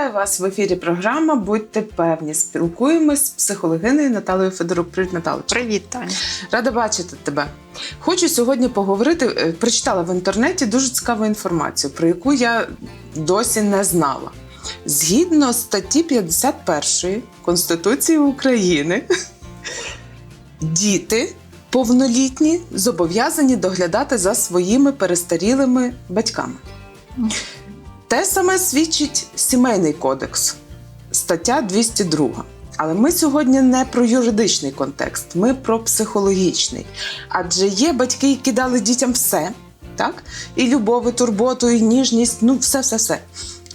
Вітаю вас в ефірі. Програма Будьте певні. Спілкуємось з психологинею Наталею Федорук. Привіт, Наталочка. Привіт, Таня. Рада бачити тебе. Хочу сьогодні поговорити. е, Прочитала в інтернеті дуже цікаву інформацію, про яку я досі не знала. Згідно статті 51 Конституції України, діти повнолітні зобов'язані доглядати за своїми перестарілими батьками. Те саме свідчить сімейний кодекс, стаття 202. Але ми сьогодні не про юридичний контекст, ми про психологічний. Адже є батьки, які дали дітям все, так? І любов, і турботу, і ніжність, ну все, все, все.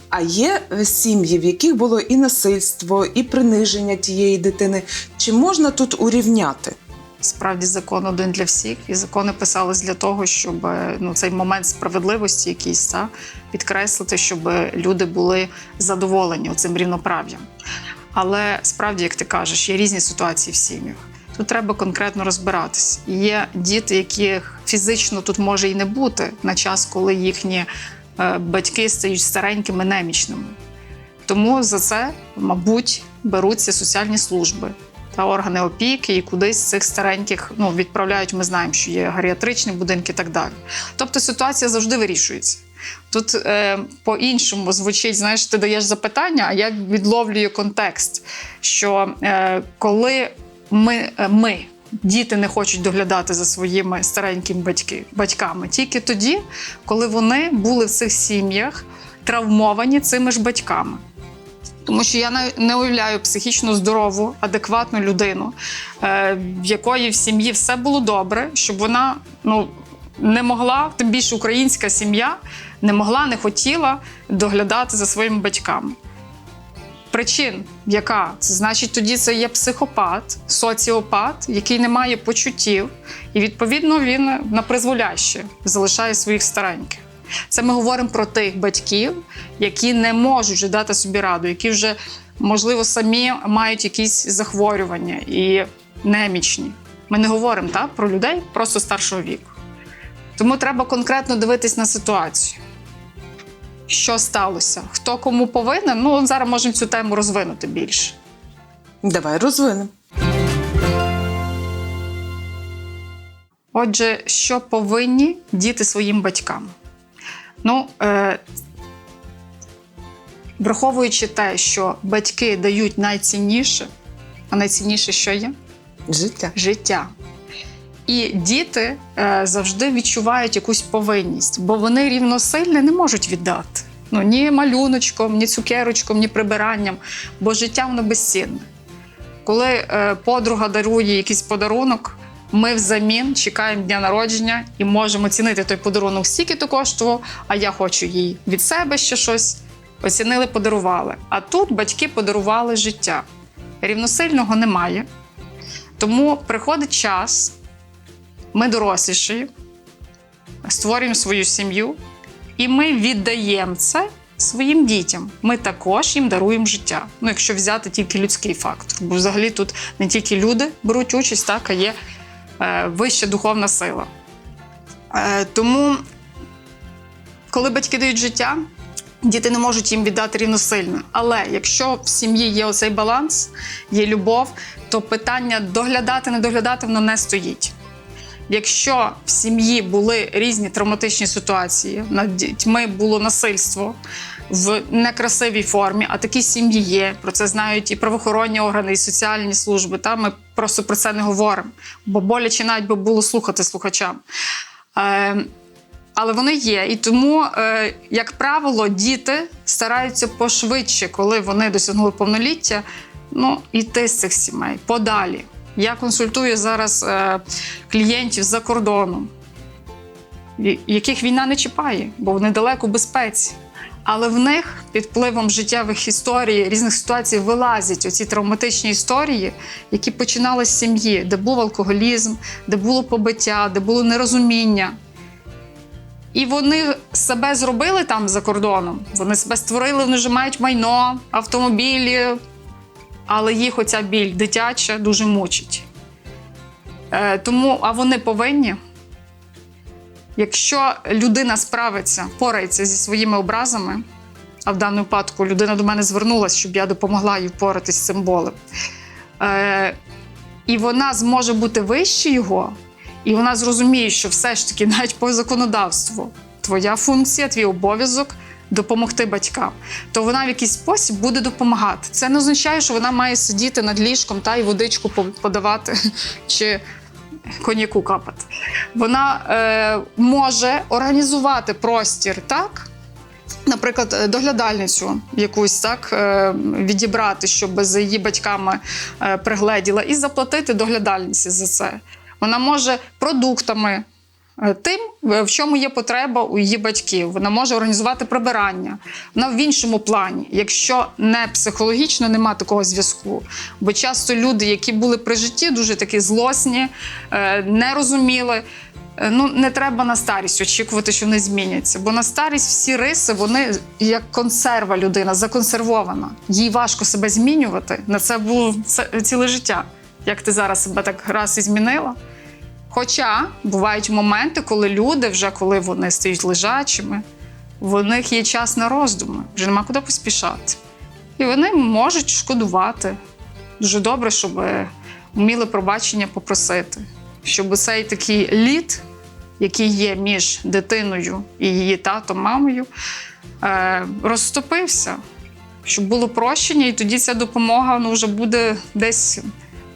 А є сім'ї, в яких було і насильство, і приниження тієї дитини. Чи можна тут урівняти? Справді закон один для всіх, і закони писались для того, щоб е, ну цей момент справедливості, якийсь та, підкреслити, щоб люди були задоволені цим рівноправ'ям. Але справді, як ти кажеш, є різні ситуації в сім'ях. Тут треба конкретно розбиратись. Є діти, яких фізично тут може і не бути на час, коли їхні е, батьки стають старенькими, немічними. Тому за це, мабуть, беруться соціальні служби та органи опіки, і кудись цих стареньких ну, відправляють. Ми знаємо, що є гаріатричні будинки і так далі. Тобто ситуація завжди вирішується. Тут е, по-іншому звучить, знаєш, ти даєш запитання, а я відловлюю контекст. Що е, коли ми, е, ми, діти не хочуть доглядати за своїми старенькими батьки, батьками, тільки тоді, коли вони були в цих сім'ях травмовані цими ж батьками. Тому що я не- уявляю психічно здорову, адекватну людину, е, в якої в сім'ї все було добре, щоб вона ну, не могла, тим більше українська сім'я, не могла, не хотіла доглядати за своїми батьками. Причин, яка? Це значить, тоді це є психопат, соціопат, який не має почуттів, і відповідно він на призволяще залишає своїх стареньких. Це ми говоримо про тих батьків, які не можуть вже дати собі раду, які вже, можливо, самі мають якісь захворювання і немічні. Ми не говоримо так, про людей просто старшого віку. Тому треба конкретно дивитись на ситуацію. Що сталося? Хто кому повинен? Ну, зараз можемо цю тему розвинути більше. Давай розвинемо. Отже, що повинні діти своїм батькам? Ну, е, враховуючи те, що батьки дають найцінніше, а найцінніше що є? Життя. життя. І діти е, завжди відчувають якусь повинність, бо вони рівносильне не можуть віддати. Ну, ні малюночком, ні цукерочком, ні прибиранням, бо життя воно безцінне. Коли е, подруга дарує якийсь подарунок, ми взамін чекаємо дня народження і можемо оцінити той подарунок, скільки то коштував, а я хочу їй від себе ще щось. Оцінили, подарували. А тут батьки подарували життя. Рівносильного немає. Тому приходить час, ми доросліші, створюємо свою сім'ю, і ми віддаємо це своїм дітям. Ми також їм даруємо життя. Ну, якщо взяти тільки людський фактор. Бо взагалі тут не тільки люди беруть участь, так, а є вища духовна сила. Е, тому, коли батьки дають життя, діти не можуть їм віддати рівносильно. Але якщо в сім'ї є оцей баланс, є любов, то питання доглядати, не доглядати воно не стоїть. Якщо в сім'ї були різні травматичні ситуації, над дітьми було насильство в некрасивій формі, а такі сім'ї є. Про це знають і правоохоронні органи, і соціальні служби. Та ми просто про це не говоримо, бо боляче навіть би було слухати слухачам. Е, але вони є. І тому, е, як правило, діти стараються пошвидше, коли вони досягнули повноліття, ну, йти з цих сімей подалі. Я консультую зараз е, клієнтів за кордоном, яких війна не чіпає, бо вони далеко безпеці. Але в них під впливом життєвих історій, різних ситуацій вилазять оці травматичні історії, які починали з сім'ї, де був алкоголізм, де було побиття, де було нерозуміння. І вони себе зробили там за кордоном. Вони себе створили, вони вже мають майно, автомобілі, але їх оця біль дитяча дуже мучить. Е, тому, а вони повинні. Якщо людина справиться, порається зі своїми образами, а в даному випадку людина до мене звернулася, щоб я допомогла їй впоратись з цим болем. Е, і вона зможе бути вище його, і вона зрозуміє, що все ж таки, навіть по законодавству, твоя функція, твій обов'язок допомогти батькам, то вона в якийсь спосіб буде допомагати. Це не означає, що вона має сидіти над ліжком та й водичку по- подавати чи коньяку капати. Вона е, може організувати простір так. Наприклад, е, доглядальницю якусь так е, відібрати, щоб за її батьками е, пригледіла, і заплатити доглядальниці за це. Вона може продуктами тим, е, в чому є потреба у її батьків. Вона може організувати прибирання. Вона в іншому плані, якщо не психологічно нема такого зв'язку. Бо часто люди, які були при житті, дуже такі злосні, е, не розуміли. Е, Ну, не треба на старість очікувати, що вони зміняться. Бо на старість всі риси, вони як консерва людина, законсервована. Їй важко себе змінювати. На це було ціле життя. Як ти зараз себе так раз і змінила. Хоча бувають моменти, коли люди, вже коли вони стають лежачими, в них є час на роздуми, вже нема куди поспішати. І вони можуть шкодувати. Дуже добре, щоб вміли пробачення попросити, щоб цей такий лід, який є між дитиною і її татом, мамою, е, розтопився, щоб було прощення, і тоді ця допомога ну, вже буде десь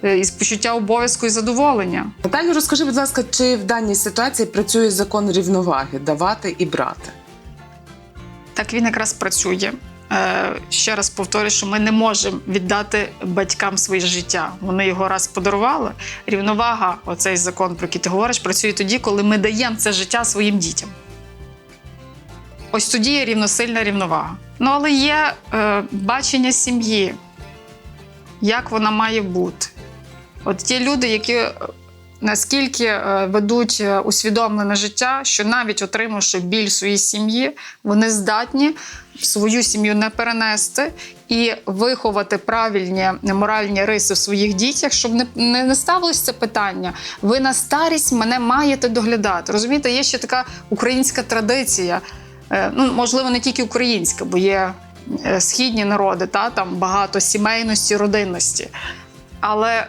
із почуття обов'язку і задоволення. Наталю, розкажи, будь ласка, чи в даній ситуації працює закон рівноваги давати і брати? Так він якраз працює. Е, ще раз повторюю, що ми не можемо віддати батькам своє життя. Вони його раз подарували. Рівновага, оцей закон, про який ти говориш, працює тоді, коли ми даємо це життя своїм дітям. Ось тоді є рівносильна рівновага. Ну, але є е, бачення сім'ї, як вона має бути. От є люди, які е, наскільки е, ведуть е, усвідомлене життя, що навіть отримавши біль своїй сім'ї, вони здатні свою сім'ю не перенести і виховати правильні моральні риси в своїх дітях, щоб не, не, ставилось це питання. Ви на старість мене маєте доглядати. Розумієте, є ще така українська традиція. Ну, можливо, не тільки українська, бо є східні народи, та там багато сімейності, родинності. Але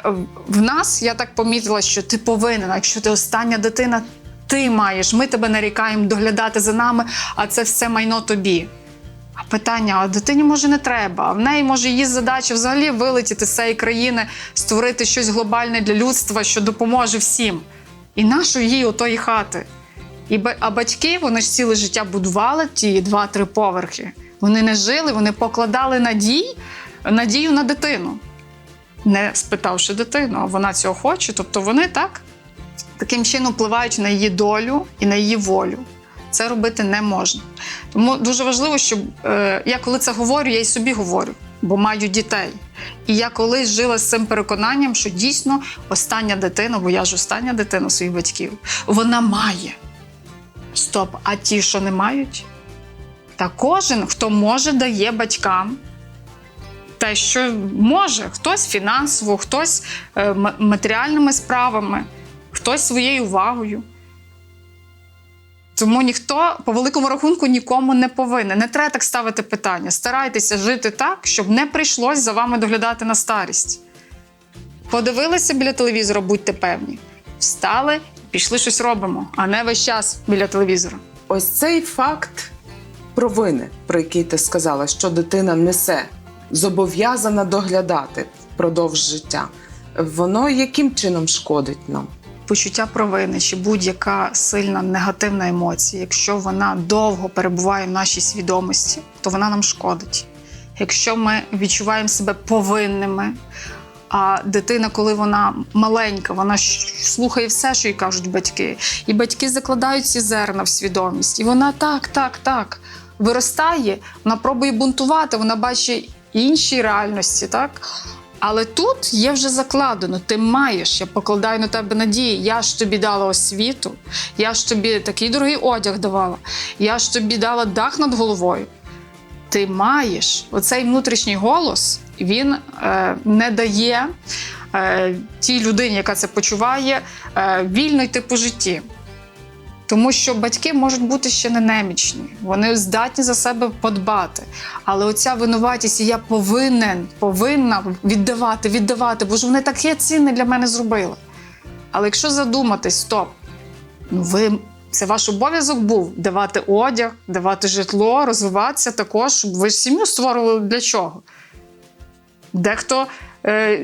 в- нас я так помітила, що ти повинен, якщо ти остання дитина, ти маєш. Ми тебе нарікаємо доглядати за нами, а це все майно тобі. А питання: а дитині може не треба. А в неї може її задача взагалі вилетіти з цієї країни, створити щось глобальне для людства, що допоможе всім. І нащо їй отої хати? І а батьки вони ж ціле життя будували ті два-три поверхи. Вони не жили, вони покладали надій, надію на дитину не спитавши дитину, а вона цього хоче. Тобто вони так таким чином впливають на її долю і на її волю. Це робити не можна. Тому дуже важливо, щоб е, я коли це говорю, я й собі говорю, бо маю дітей. І я колись жила з цим переконанням, що дійсно остання дитина, бо я ж остання дитина своїх батьків, вона має. Стоп, а ті, що не мають? Та кожен, хто може, дає батькам те, що може. Хтось фінансово, хтось е, матеріальними справами, хтось своєю увагою. Тому ніхто по великому рахунку нікому не повинен. Не треба так ставити питання. Старайтеся жити так, щоб не прийшлось за вами доглядати на старість. Подивилися біля телевізора, будьте певні. Встали, пішли щось робимо, а не весь час біля телевізора. Ось цей факт провини, про який ти сказала, що дитина несе, зобов'язана доглядати впродовж життя. Воно яким чином шкодить нам? почуття провини чи будь-яка сильна негативна емоція, якщо вона довго перебуває в нашій свідомості, то вона нам шкодить. Якщо ми відчуваємо себе повинними, а дитина, коли вона маленька, вона слухає все, що їй кажуть батьки. І батьки закладають ці зерна в свідомість. І вона так, так, так виростає, вона пробує бунтувати, вона бачить інші реальності, так? Але тут є вже закладено, ти маєш, я покладаю на тебе надії. Я ж тобі дала освіту, я ж тобі такий дорогий одяг давала, я ж тобі дала дах над головою. Ти маєш оцей внутрішній голос, він е, не дає е, тій людині, яка це почуває, е, вільно йти по житті. Тому що батьки можуть бути ще не немічні, вони здатні за себе подбати. Але оця винуватість, я повинен, повинна віддавати, віддавати, бо ж вони таке цінне для мене зробили. Але якщо задуматись, стоп, ну ви це ваш обов'язок був давати одяг, давати житло, розвиватися також, щоб ви ж сім'ю створювали для чого? Дехто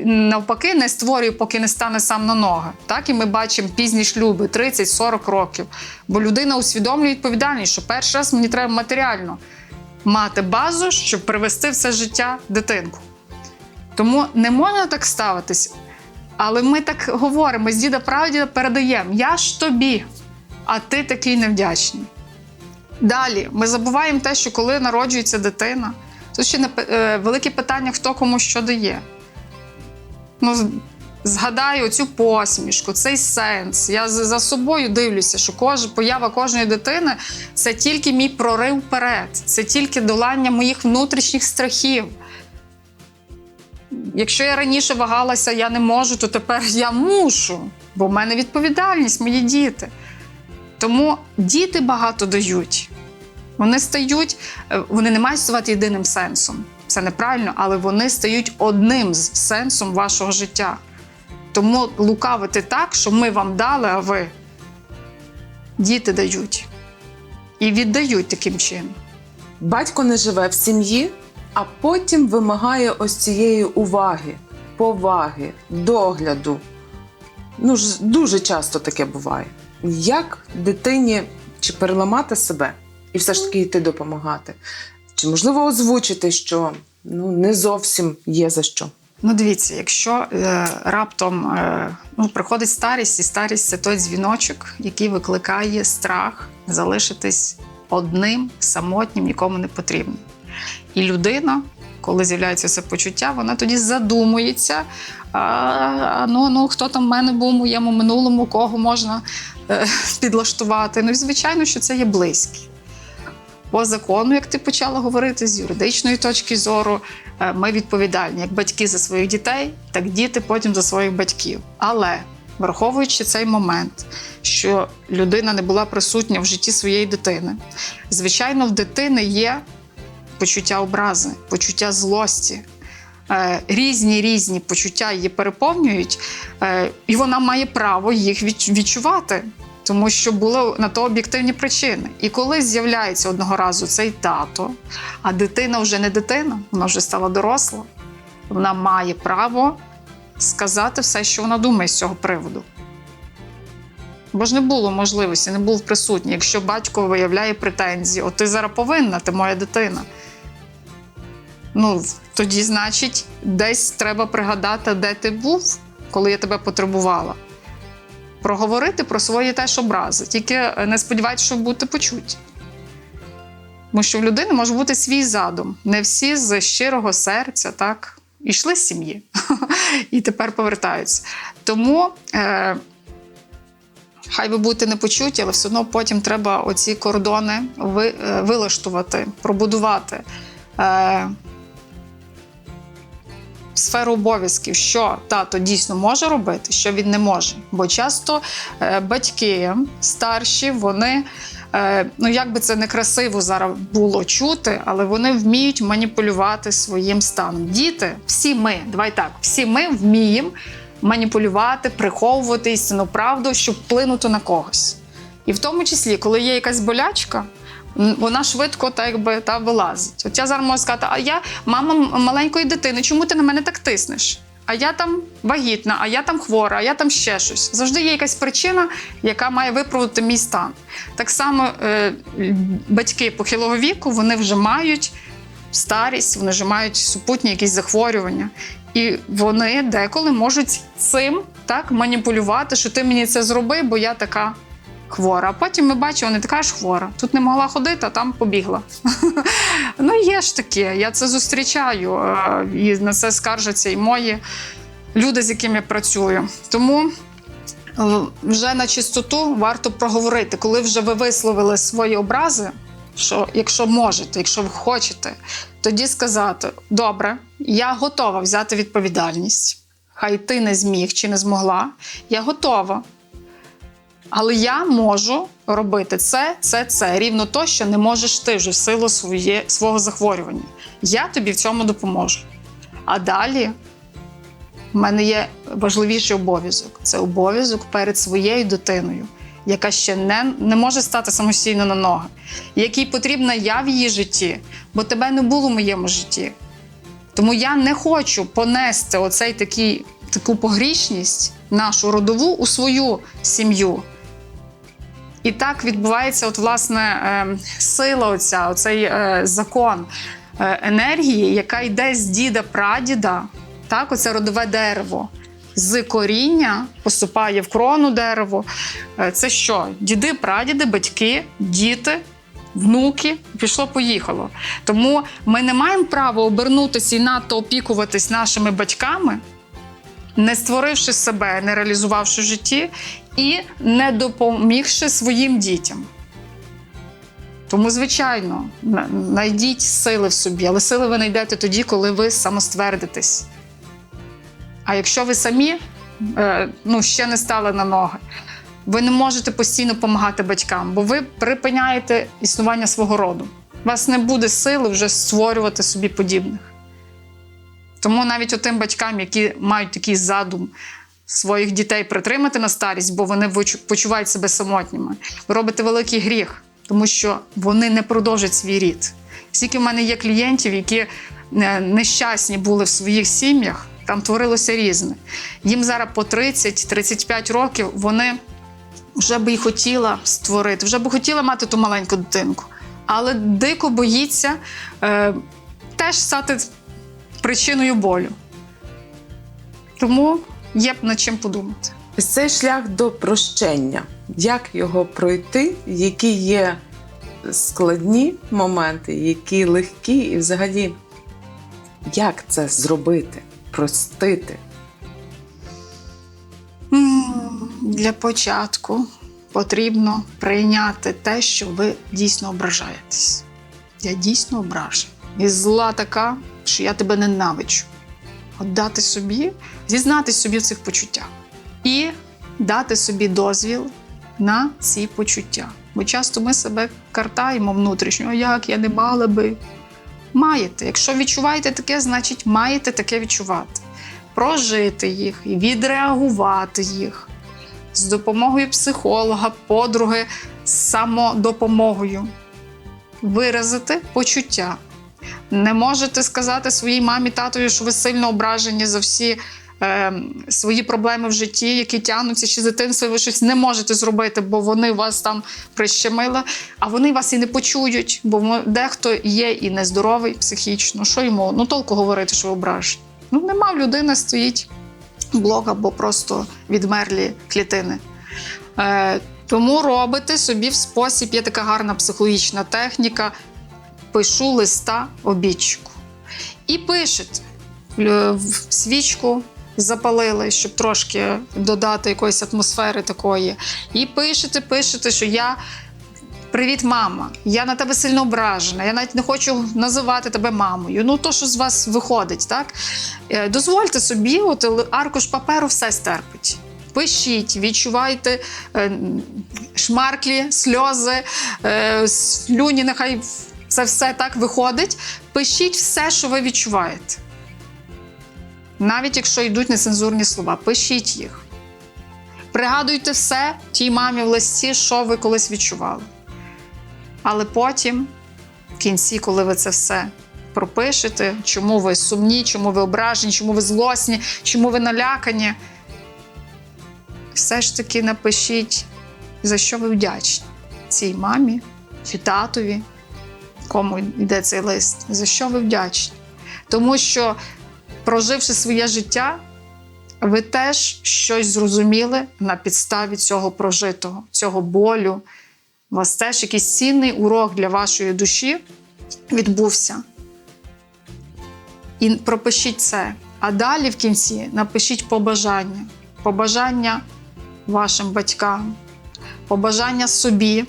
навпаки не створює, поки не стане сам на ноги. Так і ми бачимо пізні шлюби 30-40 років. Бо людина усвідомлює відповідальність, що перший раз мені треба матеріально мати базу, щоб привести в це життя дитинку. Тому не можна так ставитись. Але ми так говоримо з діда прадіда передаємо: я ж тобі, а ти такий невдячний. Далі ми забуваємо те, що коли народжується дитина, тут ще не, е, велике питання, хто кому що дає. Ну, згадаю цю посмішку, цей сенс. Я за собою дивлюся, що кож, поява кожної дитини це тільки мій прорив вперед, це тільки долання моїх внутрішніх страхів. Якщо я раніше вагалася, я не можу, то тепер я мушу, бо в мене відповідальність, мої діти. Тому діти багато дають. Вони стають, е, вони не мають ставати єдиним сенсом. Це неправильно, але вони стають одним з сенсом вашого життя. Тому лукавити так, що ми вам дали, а ви діти дають і віддають таким чином. Батько не живе в сім'ї, а потім вимагає ось цієї уваги, поваги, догляду. Ну ж дуже часто таке буває. Як дитині чи переламати себе і все ж таки йти допомагати? Чи можливо озвучити, що ну не зовсім є за що? Ну, дивіться, якщо е, раптом е, ну, приходить старість, і старість це той дзвіночок, який викликає страх залишитись одним, самотнім, нікому не потрібним. І людина, коли з'являється це почуття, вона тоді задумується. А, ну, ну, хто там в мене був у моєму минулому, кого можна е, підлаштувати. Ну і звичайно, що це є близькі. По закону, як ти почала говорити, з юридичної точки зору, е, ми відповідальні як батьки за своїх дітей, так діти потім за своїх батьків. Але враховуючи цей момент, що людина не була присутня в житті своєї дитини, звичайно, в дитини є почуття образи, почуття злості. Е, Різні різні почуття її переповнюють, е, і вона має право їх відчувати тому що були на то об'єктивні причини. І коли з'являється одного разу цей тато, а дитина вже не дитина, вона вже стала доросла, вона має право сказати все, що вона думає з цього приводу. Бо ж не було можливості, не був присутній. Якщо батько виявляє претензії, от ти зараз повинна, ти моя дитина. Ну, тоді, значить, десь треба пригадати, де ти був, коли я тебе потребувала проговорити про свої теж образи. Тільки е, не сподівайтеся, що будете почуті. Тому що в людини може бути свій задум. Не всі з щирого серця так ішли з сім'ї і тепер повертаються. Тому е, хай ви будете не почуті, але все одно потім треба оці кордони е, вилаштувати, пробудувати. Сферу обов'язків, що тато дійсно може робити, що він не може. Бо часто е, батьки старші, вони. е, Ну, як би це не красиво зараз було чути, але вони вміють маніпулювати своїм станом. Діти, всі ми, давай так, всі ми вміємо маніпулювати, приховувати істинну правду, щоб вплинути на когось. І в тому числі, коли є якась болячка, вона швидко так якби та вилазить. От я зараз можу сказати, а я мама маленької дитини, чому ти на мене так тиснеш? А я там вагітна, а я там хвора, а я там ще щось. Завжди є якась причина, яка має виправдати мій стан. Так само е, батьки похилого віку вони вже мають старість, вони вже мають супутні якісь захворювання. І вони деколи можуть цим так маніпулювати, що ти мені це зроби, бо я така хвора. Потім ми бачимо, не така ж хвора. Тут не могла ходити, а там побігла. ну, є ж таке, я це зустрічаю, е, і на це скаржаться і мої люди, з якими я працюю. Тому е, вже на чистоту варто проговорити, коли вже ви висловили свої образи, що якщо можете, якщо ви хочете, тоді сказати: добре, я готова взяти відповідальність. Хай ти не зміг чи не змогла. Я готова Але я можу робити це, це, це рівно то, що не можеш ти вже в силу своє, свого захворювання. Я тобі в цьому допоможу. А далі в мене є важливіший обов'язок це обов'язок перед своєю дитиною, яка ще не, не може стати самостійно на ноги, якій потрібна я в її житті, бо тебе не було в моєму житті. Тому я не хочу понести оцей такий, таку погрішність нашу родову у свою сім'ю. І так відбувається, от, власне, е, сила, оця, оцей е, закон е, енергії, яка йде з діда прадіда, так, оце родове дерево. З коріння поступає в крону дерево. Це що? Діди, прадіди, батьки, діти, внуки, пішло-поїхало. Тому ми не маємо права обернутися і надто опікуватись нашими батьками, не створивши себе, не реалізувавши в житті і не допомігши своїм дітям. Тому, звичайно, знайдіть сили в собі, але сили ви знайдете тоді, коли ви самоствердитесь. А якщо ви самі е, ну, ще не стали на ноги, ви не можете постійно допомагати батькам, бо ви припиняєте існування свого роду. У вас не буде сили вже створювати собі подібних. Тому навіть отим батькам, які мають такий задум своїх дітей притримати на старість, бо вони почувають себе самотніми, ви робите великий гріх, тому що вони не продовжать свій рід. Скільки в мене є клієнтів, які е, нещасні були в своїх сім'ях, там творилося різне. Їм зараз по 30-35 років вони вже би і хотіла створити, вже би хотіла мати ту маленьку дитинку, але дико боїться е, теж стати причиною болю. Тому є б над чим подумати. Цей шлях до прощення. Як його пройти, які є складні моменти, які легкі, і взагалі, як це зробити, простити? Для початку потрібно прийняти те, що ви дійсно ображаєтесь. Я дійсно ображена. І зла така, що я тебе ненавиджу. От дати собі, зізнатись собі в цих почуттях. І дати собі дозвіл на ці почуття. Бо часто ми себе картаємо внутрішньо, як я не мала би. Маєте. Якщо відчуваєте таке, значить маєте таке відчувати прожити їх і відреагувати їх з допомогою психолога, подруги, з самодопомогою. Виразити почуття. Не можете сказати своїй мамі, татові, що ви сильно ображені за всі е, свої проблеми в житті, які тягнуться ще з дитинства, ви щось не можете зробити, бо вони вас там прищемили, а вони вас і не почують, бо дехто є і нездоровий психічно. Що йому? Ну толку говорити, що ви ображені. Ну, нема в людини стоїть блок або просто відмерлі клітини. Е, тому робите собі в спосіб, є така гарна психологічна техніка. Пишу листа обідчику. І пишете свічку. Запалили, щоб трошки додати якоїсь атмосфери такої. І пишете, пишете, що я Привіт, мама. Я на тебе сильно ображена. Я навіть не хочу називати тебе мамою. Ну, то, що з вас виходить, так? Е, Дозвольте собі, от аркуш паперу все стерпить. Пишіть, відчувайте е, шмарклі, сльози, е, слюні, нехай це все так виходить. Пишіть все, що ви відчуваєте. Навіть якщо йдуть нецензурні слова, пишіть їх. Пригадуйте все тій мамі в листі, що ви колись відчували. Але потім, в кінці, коли ви це все пропишете, чому ви сумні, чому ви ображені, чому ви злосні, чому ви налякані, все ж таки напишіть, за що ви вдячні цій мамі чи татові, кому йде цей лист, за що ви вдячні. Тому що, проживши своє життя, ви теж щось зрозуміли на підставі цього прожитого, цього болю. У вас теж якийсь цінний урок для вашої душі відбувся. І пропишіть це. А далі в кінці напишіть побажання. Побажання вашим батькам, побажання собі.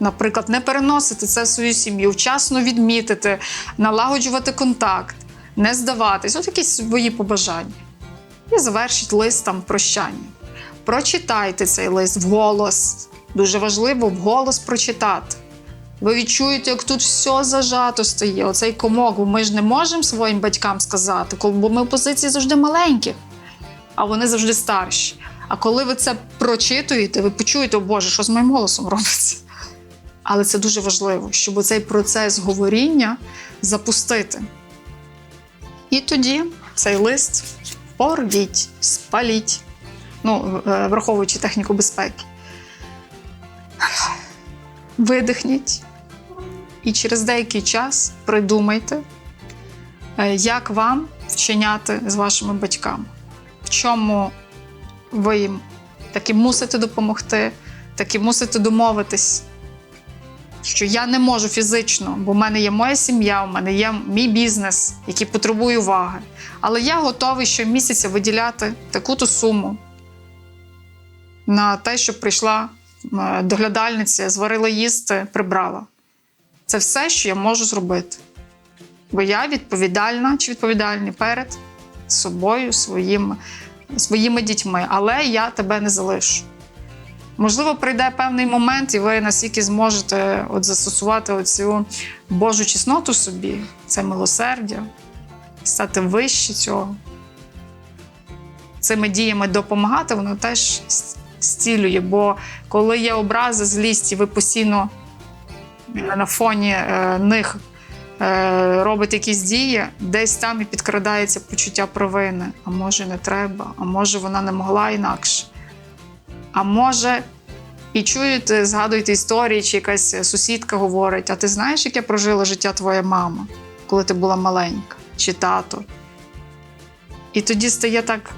Наприклад, не переносити це в свою сім'ю, вчасно відмітити, налагоджувати контакт, не здаватись. Ось якісь свої побажання. І завершіть лист там прощання. прочитайте цей лист вголос. Дуже важливо вголос прочитати. Ви відчуєте, як тут все зажато стає. Оцей комок, бо ми ж не можемо своїм батькам сказати, бо ми в позиції завжди маленьких, а вони завжди старші. А коли ви це прочитуєте, ви почуєте, о Боже, що з моїм голосом робиться. Але це дуже важливо, щоб цей процес говоріння запустити. І тоді цей лист порвіть, спаліть, ну, е, враховуючи техніку безпеки. Видихніть і через деякий час придумайте, е, як вам вчиняти з вашими батьками, в чому ви їм таки мусите допомогти, таки мусите домовитись, що я не можу фізично, бо в мене є моя сім'я, у мене є мій бізнес, який потребує уваги. Але я готовий щомісяця виділяти таку-то суму на те, щоб прийшла доглядальниця, зварила їсти, прибрала. Це все, що я можу зробити. Бо я відповідальна чи відповідальний перед собою, своїм, своїми дітьми. Але я тебе не залишу. Можливо, прийде певний момент, і ви настільки зможете от застосувати оцю Божу чесноту собі, це милосердя, стати вище цього. Цими діями допомагати, воно теж зцілює. Бо коли є образи, злість, і ви постійно е, на фоні е, них е, робите якісь дії, десь там і підкрадається почуття провини. А може, не треба, а може, вона не могла інакше. А може, і чуєте, згадуєте історії, чи якась сусідка говорить: а ти знаєш, яке прожила життя твоя мама, коли ти була маленька, чи тато? І тоді стає так,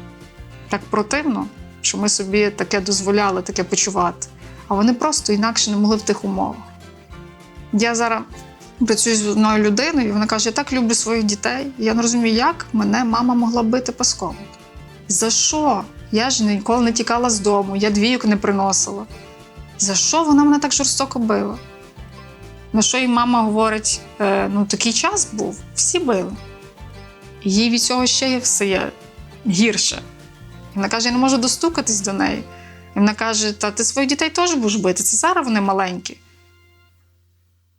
так противно, що ми собі таке дозволяли, таке почувати. А вони просто інакше не могли в тих умовах. Я зараз працюю з одною людиною, і вона каже: я так люблю своїх дітей. Я не розумію, як мене мама могла бити паском. За що? Я ж ніколи не тікала з дому, я двійок не приносила. За що вона мене так жорстоко била? На що їй мама говорить: е, ну такий час був, всі били. І Їй від цього ще стає гірше. І вона каже: я не можу достукатись до неї. І вона каже: Та ти своїх дітей теж будеш бити, це зараз вони маленькі.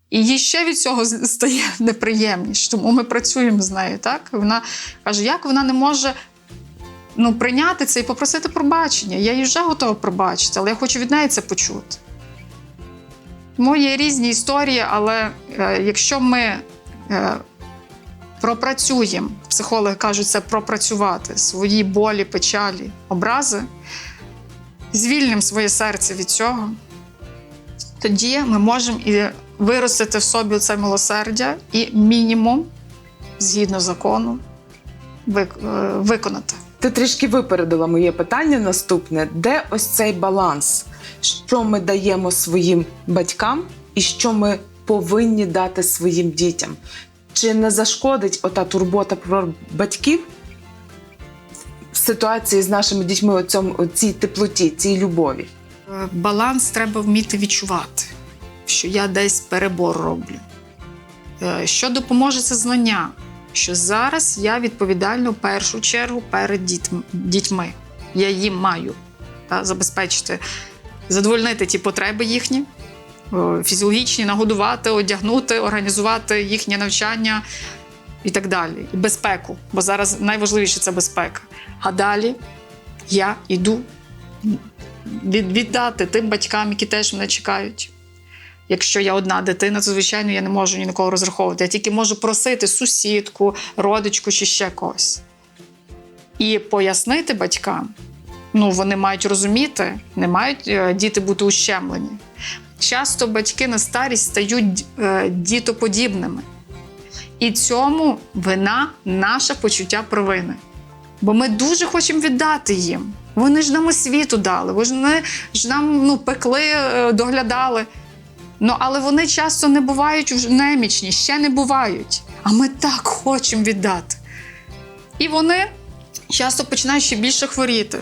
І їй ще від цього стає неприємніше, тому ми працюємо з нею. Так? Вона каже, як вона не може ну, прийняти це і попросити пробачення. Я їй вже готова пробачити, але я хочу від неї це почути. Тому є різні історії, але е, якщо ми е, пропрацюємо, психологи кажуть, це пропрацювати свої болі, печалі, образи, звільнимо своє серце від цього, тоді ми можемо і виростити в собі це милосердя і мінімум, згідно закону, е, виконати. Ти трішки випередила моє питання наступне: де ось цей баланс? Що ми даємо своїм батькам і що ми повинні дати своїм дітям? Чи не зашкодить ота турбота про батьків в ситуації з нашими дітьми у цьому цій теплоті, цій любові? Е, Баланс треба вміти відчувати, що я десь перебор роблю. Е, Що допоможе це знання? Що зараз я відповідальна в першу чергу перед дітьми. Я їм маю та, забезпечити, задовольнити ті потреби їхні, фізіологічні, нагодувати, одягнути, організувати їхнє навчання і так далі. І безпеку, бо зараз найважливіше це безпека. А далі я йду віддати тим батькам, які теж мене чекають. Якщо я одна дитина, то звичайно я не можу ні на кого розраховувати. Я тільки можу просити сусідку, родичку чи ще когось. І пояснити батькам, ну вони мають розуміти, не мають е, діти бути ущемлені. Часто батьки на старість стають е, дітоподібними. І цьому вина наше почуття провини. Бо ми дуже хочемо віддати їм. Вони ж нам освіту дали, вони ж нам ну, пекли, е, доглядали. Ну, але вони часто не бувають вже немічні, ще не бувають. А ми так хочемо віддати. І вони часто починають ще більше хворіти,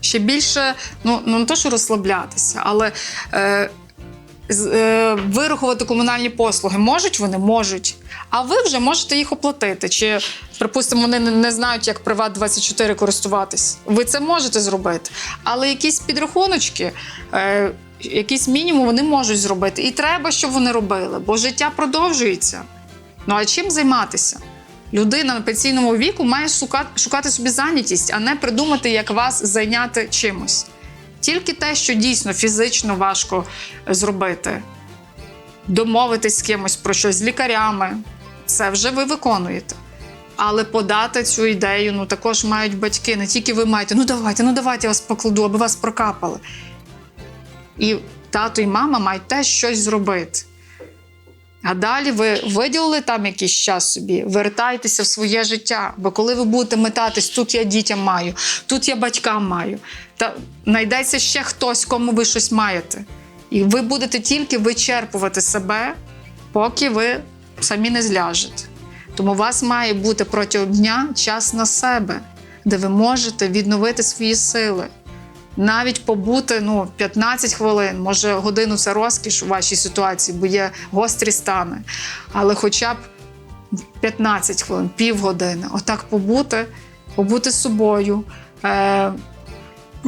ще більше, ну, ну не то, що розслаблятися, але е, е, вирахувати комунальні послуги можуть вони можуть. А ви вже можете їх оплатити. Чи, припустимо, вони не- знають, як Приват 24 користуватись. Ви це можете зробити. Але якісь підрахуночки, е, якийсь мінімум вони можуть зробити. І треба, щоб вони робили, бо життя продовжується. Ну а чим займатися? Людина на пенсійному віку має шукати, шукати собі зайнятість, а не придумати, як вас зайняти чимось. Тільки те, що дійсно фізично важко зробити, домовитись з кимось про щось з лікарями, це вже ви виконуєте. Але подати цю ідею ну також мають батьки. Не тільки ви маєте, ну давайте, ну давайте я вас покладу, аби вас прокапали. І тато і мама мають теж щось зробити. А далі ви виділили там якийсь час собі, вертайтеся в своє життя. Бо коли ви будете метатись, тут я дітям маю, тут я батькам маю, та знайдеться ще хтось, кому ви щось маєте. І ви будете тільки вичерпувати себе, поки ви самі не зляжете. Тому у вас має бути протягом дня час на себе, де ви можете відновити свої сили. Навіть побути ну, 15 хвилин, може годину це розкіш у вашій ситуації, бо є гострі стани. Але хоча б 15 хвилин, півгодини, отак побути, побути з собою. Е,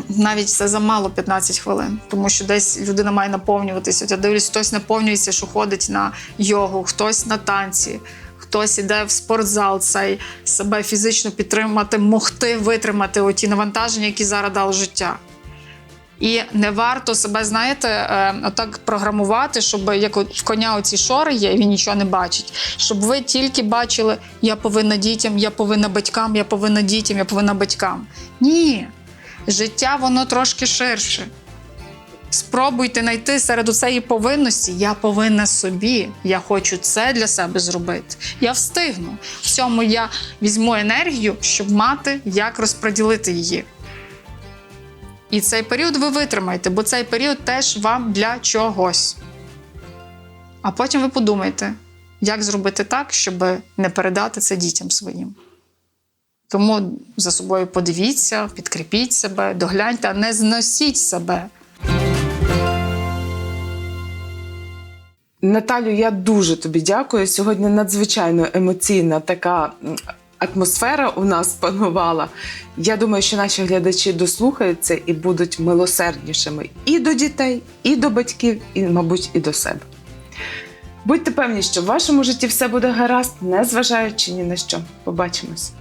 навіть це замало 15 хвилин, тому що десь людина має наповнюватися. От я дивлюсь, хтось наповнюється, що ходить на йогу, хтось на танці, хтось іде в спортзал, цей себе фізично підтримати, могти витримати оті навантаження, які зараз дало життя. І не варто себе, знаєте, е, отак програмувати, щоб як в коня оці шори є, і він нічого не бачить. Щоб ви тільки бачили, я повинна дітям, я повинна батькам, я повинна дітям, я повинна батькам. Ні. Життя воно трошки ширше. Спробуйте знайти серед цієї повинності. Я повинна собі, я хочу це для себе зробити. Я встигну. В цьому я візьму енергію, щоб мати, як розподілити її. І цей період ви витримаєте, бо цей період теж вам для чогось. А потім ви подумайте, як зробити так, щоб не передати це дітям своїм. Тому за собою подивіться, підкріпіть себе, догляньте, а не зносіть себе. Наталю, я дуже тобі дякую. Сьогодні надзвичайно емоційна така атмосфера у нас панувала. Я думаю, що наші глядачі дослухаються і будуть милосерднішими і до дітей, і до батьків, і, мабуть, і до себе. Будьте певні, що в вашому житті все буде гаразд, незважаючи ні на що. Побачимось.